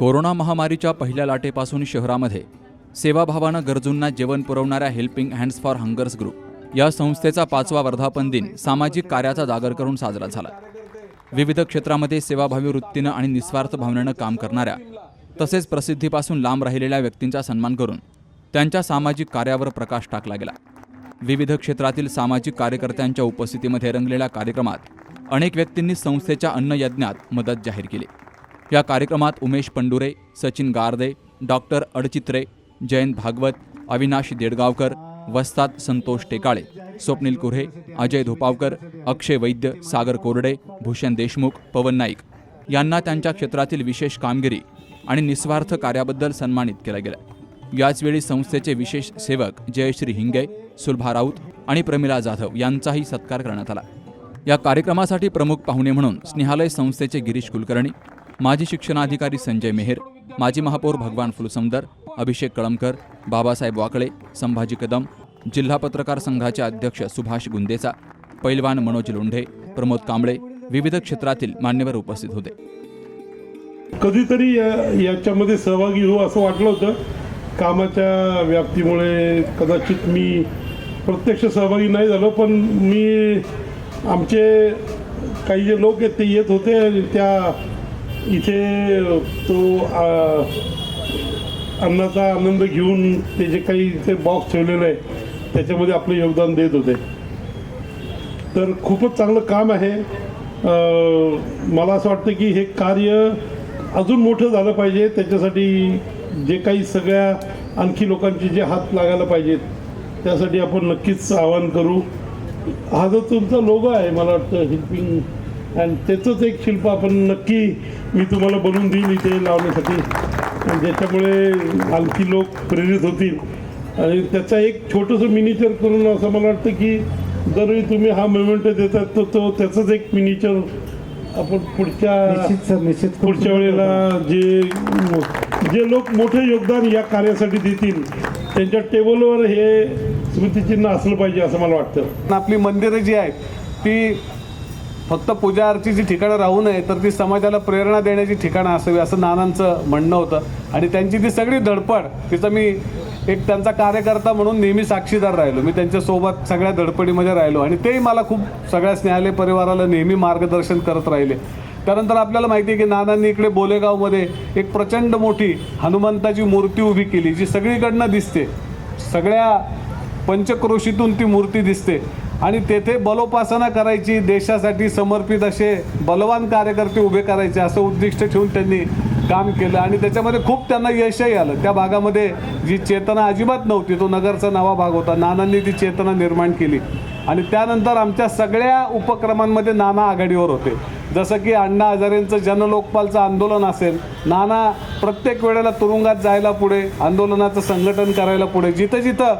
Corona महामारीच्या पहिल्या लाटेपासून शहरामध्ये सेवाभावानं गरजूंना जेवण पुरवणाऱ्या helping hands for hungers group या संस्थेचा पाचवा वर्धापन दिन सामाजिक कार्याचा जागर करून साजरा झाला. विविध क्षेत्रामध्ये सेवाभावी वृत्तीनं आणि निस्वार्थ भावनेनं काम करणाऱ्या तसेच प्रसिद्धीपासून लांब राहिलेल्या व्यक्तींचा सन्मान करून त्यांच्या सामाजिक कार्यावर प्रकाश टाकला गेला. विविध क्षेत्रातील सामाजिक कार्यकर्त्यांच्या उपस्थितीमध्ये रंगलेल्या कार्यक्रमात अनेक व्यक्तींनी संस्थेच्या अन्नयज्ञात मदत जाहीर केली. या कार्यक्रमात उमेश पंडुरे सचिन गारदे डॉक्टर अडचित्रे जयंत भागवत अविनाश देडगावकर वस्ताद संतोष टेकाळे स्वप्नील कुऱ्हे अजय धोपावकर अक्षय वैद्य सागर कोरडे भूषण देशमुख पवन नाईक यांना त्यांच्या क्षेत्रातील विशेष कामगिरी आणि निस्वार्थ कार्याबद्दल सन्मानित केलं गेलं. याचवेळी संस्थेचे विशेष सेवक जयश्री हिंगे सुलभा राऊत आणि प्रमिला जाधव यांचाही सत्कार करण्यात आला. या कार्यक्रमासाठी प्रमुख पाहुणे म्हणून स्नेहालय संस्थेचे गिरीश कुलकर्णी माजी शिक्षणाधिकारी संजय मेहेर माजी महापौर भगवान फुलसमदर अभिषेक कळमकर बाबासाहेब वाकळे संभाजी कदम जिल्हा पत्रकार संघाचे अध्यक्ष सुभाष गुंदेचा पैलवान मनोज लोंढे प्रमोद कांबळे विविध क्षेत्रातील मान्यवर उपस्थित होते. कधीतरी या- याच्यामध्ये सहभागी होऊ असं वाटलं होतं. कामाच्या व्याप्तीमुळे कदाचित मी प्रत्यक्ष सहभागी नाही झालो पण मी आमचे काही जे लोक आहेत ते येत होते आणि त्या इथे तो अन्नाचा आनंद घेऊन ते जे काही इथे बॉक्स ठेवलेलं आहे त्याच्यामध्ये आपलं योगदान देत होते. तर खूपच चांगलं काम आहे. मला असं वाटतं की हे कार्य अजून मोठं झालं पाहिजे. त्याच्यासाठी जे काही सगळ्या आणखी लोकांचे जे हात लागायला पाहिजेत त्यासाठी आपण नक्कीच आवाहन करू. हा जो तुमचा लोगो आहे मला वाटतं हेल्पिंग अँड त्याचंच एक शिल्प आपण नक्की मी तुम्हाला बनवून देईन इथे लावण्यासाठी. आणि ज्याच्यामुळे आणखी लोक प्रेरित होतील. आणि त्याचा एक छोटंसं मिनिचर करून असं मला वाटतं की जरही तुम्ही हा मुवमेंट देतात तर तो त्याचंच एक मिनिचर आपण पुढच्या निश्चित पुढच्या वेळेला जे जे लोक मोठे योगदान या कार्यासाठी देतील त्यांच्या टेबलवर हे स्मृतिचिन्ह असलं पाहिजे असं मला वाटतं. आपली मंदिरं जी आहेत ती फक्त पूजा अर्चीची ठिकाणं राहू नये तर ती समाजाला प्रेरणा देण्याची ठिकाणं असावी असं नानांचं म्हणणं होतं. आणि त्यांची ती सगळी धडपड तिचं मी एक त्यांचा कार्यकर्ता म्हणून नेहमी साक्षीदार राहिलो. मी त्यांच्यासोबत सगळ्या धडपडीमध्ये राहिलो आणि तेही मला खूप सगळ्या स्नेहालय परिवाराला नेहमी मार्गदर्शन करत राहिले. त्यानंतर आपल्याला माहिती आहे की नानांनी इकडे बोलेगावमध्ये एक प्रचंड मोठी हनुमंताची मूर्ती उभी केली जी सगळीकडनं दिसते. सगळ्या पंचक्रोशीतून ती मूर्ती दिसते. आणि तेथे बलोपासना करायची देशासाठी समर्पित असे बलवान कार्यकर्ते उभे करायचे असं उद्दिष्ट ठेवून त्यांनी काम केलं. आणि त्याच्यामध्ये खूप त्यांना यशही आलं. त्या भागामध्ये जी चेतना अजिबात नव्हती तो नगरचा नवा भाग होता. नानांनी ती चेतना निर्माण केली. आणि त्यानंतर आमच्या सगळ्या उपक्रमांमध्ये नाना आघाडीवर होते. जसं की अण्णा हजारेंचं जनलोकपालचं आंदोलन असेल नाना प्रत्येक वेळेला तुरुंगात जायला पुढे आंदोलनाचं संघटन करायला पुढे जिथं जिथं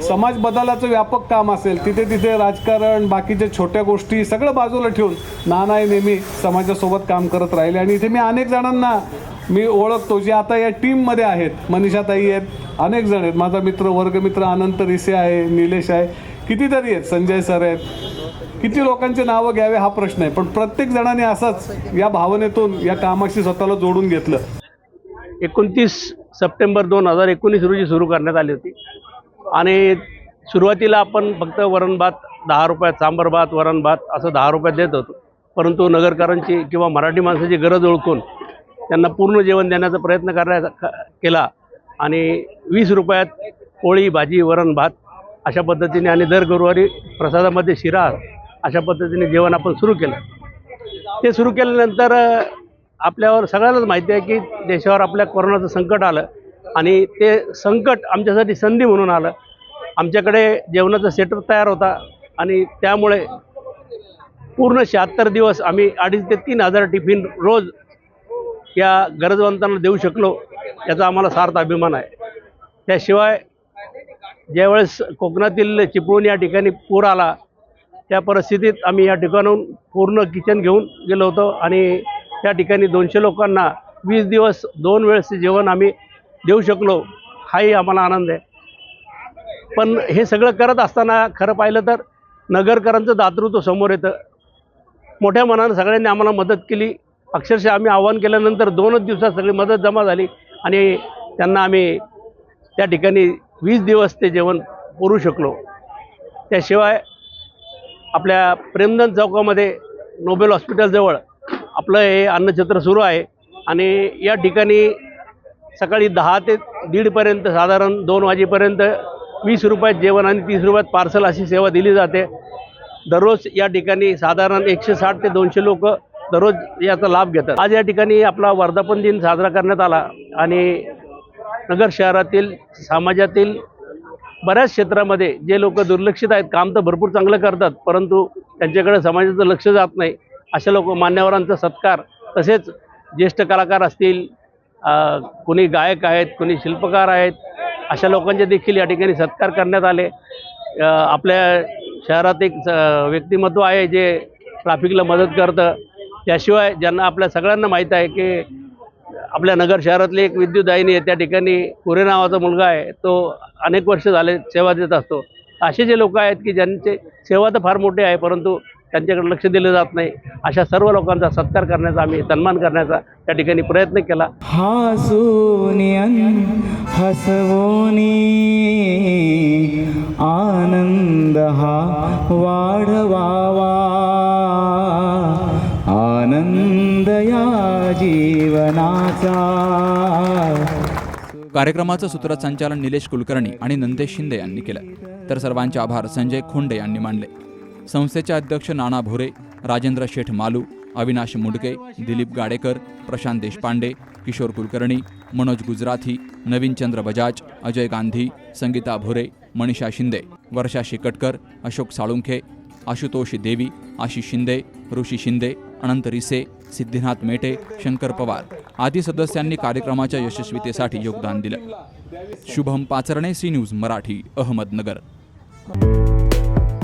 समाज बदलाचं व्यापक काम असेल तिथे तिथे राजकारण बाकीच्या छोट्या गोष्टी सगळं बाजूला ठेवून नाना हे नेहमी समाजासोबत काम करत राहिले. आणि इथे मी अनेक जणांना मी ओळखतो जे आता या टीममध्ये आहेत. मनीषाताई आहेत अनेक जण आहेत. माझा मित्र वर्गमित्र अनंत रिसे आहे निलेश आहे. कितीतरी आहेत संजय सर आहेत. किती लोकांचे नावं घ्यावे हा प्रश्न आहे. पण प्रत्येक जणाने असाच या भावनेतून या कामाशी स्वतःला जोडून घेतलं. एकोणतीस सप्टेंबर दोन हजार एकोणीस रोजी सुरू करण्यात आली होती. आणि सुरुवातीला आपण फक्त वरण भात दहा रुपयात सांबर भात वरण भात असं दहा रुपयात देत होतो. परंतु नगरकरांची किंवा मराठी माणसाची गरज ओळखून त्यांना पूर्ण जेवण देण्याचा प्रयत्न करायचा केला. आणि वीस रुपयात पोळी भाजी वरण भात अशा पद्धतीने आणि दर गुरुवारी प्रसादामध्ये शिरा अशा पद्धतीने जेवण आपण सुरू केलं. ते सुरू केल्यानंतर आपल्यावर सगळ्यांनाच माहिती आहे की देशावर आपल्या कोरोनाचं संकट आलं. आणि ते संकट आमच्यासाठी संधी म्हणून आलं. आमच्याकडे जेवणाचा सेटअप तयार होता आणि त्यामुळे पूर्ण शहात्तर दिवस आम्ही अडीच ते तीन हजार टिफिन रोज या गरजवंतांना देऊ शकलो याचा आम्हाला सार्थ अभिमान आहे. त्याशिवाय ज्यावेळेस कोकणातील चिपळूण या ठिकाणी पूर आला त्या परिस्थितीत आम्ही या ठिकाणाहून पूर्ण किचन घेऊन गेलो होतो आणि त्या ठिकाणी दोनशे लोकांना वीस दिवस दोन वेळेस जेवण आम्ही देऊ शकलो. हाही आम्हाला आनंद आहे. पण हे सगळं करत असताना खरं पाहिलं तर नगरकरांचं दातृत्व समोर येतं. मोठ्या मनानं सगळ्यांनी आम्हाला मदत केली. अक्षरशः आम्ही आव्हान केल्यानंतर दोनच दिवसात सगळी मदत जमा झाली आणि त्यांना आम्ही त्या ठिकाणी वीस दिवस ते जेवण पुरू शकलो. त्याशिवाय आपल्या प्रेमदन चौकामध्ये नोबेल हॉस्पिटलजवळ आपलं हे अन्नछत्र सुरू आहे आणि या ठिकाणी सकाळी दहा ते दीडपर्यंत साधारण दोन वाजेपर्यंत वीस रुपयात जेवण आणि तीस रुपयात पार्सल अशी सेवा दिली जाते. दररोज या ठिकाणी साधारण एकशे साठ ते दोनशे लोक दररोज याचा लाभ घेतात. आज या ठिकाणी आपला वर्धापन दिन साजरा करण्यात आला आणि नगर शहरातील समाजातील बऱ्याच क्षेत्रामध्ये जे लोक दुर्लक्षित आहेत काम तर भरपूर चांगलं करतात परंतु त्यांच्याकडे समाजाचं लक्ष जात नाही. अशा लोक मान्यवरांचा सत्कार तसेच ज्येष्ठ कलाकार असतील कुणी गायक आहेत कुणी शिल्पकार आहेत अशा लोकांचे देखील या ठिकाणी सत्कार करण्यात आले. आपल्या शहरात एक स- व्यक्तिमत्व आहे जे ट्रॅफिकला मदत करतं. त्याशिवाय ज्यांना आपल्या सगळ्यांना माहीत आहे की आपल्या नगर शहरातली एक विद्युतदाहिनी आहे त्या ठिकाणी कुरे नावाचा मुलगा आहे तो अनेक वर्ष झाले सेवा देत असतो. असे जे लोक आहेत की ज्यांचे सेवा तर फार मोठी आहे परंतु त्यांच्याकडे लक्ष दिलं जात नाही. अशा सर्व लोकांचा सत्कार करण्याचा आम्ही सन्मान करण्याचा त्या ठिकाणी प्रयत्न केला. हसवोनी आनंद हा वाढवावा. आनंद या जीवनाचा. कार्यक्रमाचं सूत्रसंचालन निलेश कुलकर्णी आणि नंदेश शिंदे यांनी केलं. तर सर्वांचे आभार संजय खोंडे यांनी मानले. संस्थेचे अध्यक्ष नाना भोरे राजेंद्र शेठ मालू अविनाश मुंडके दिलीप गाडेकर प्रशांत देशपांडे किशोर कुलकर्णी मनोज गुजराथी नवीनचंद्र बजाज अजय गांधी संगीता भोरे मनीषा शिंदे वर्षा शिकटकर अशोक साळुंखे आशुतोष देवी आशिष शिंदे ऋषी शिंदे अनंत रिसे सिद्धिनाथ मेटे शंकर पवार आदी सदस्यांनी कार्यक्रमाच्या यशस्वीतेसाठी योगदान दिलं. Shubham Pacharne C news Marathi Ahmednagar.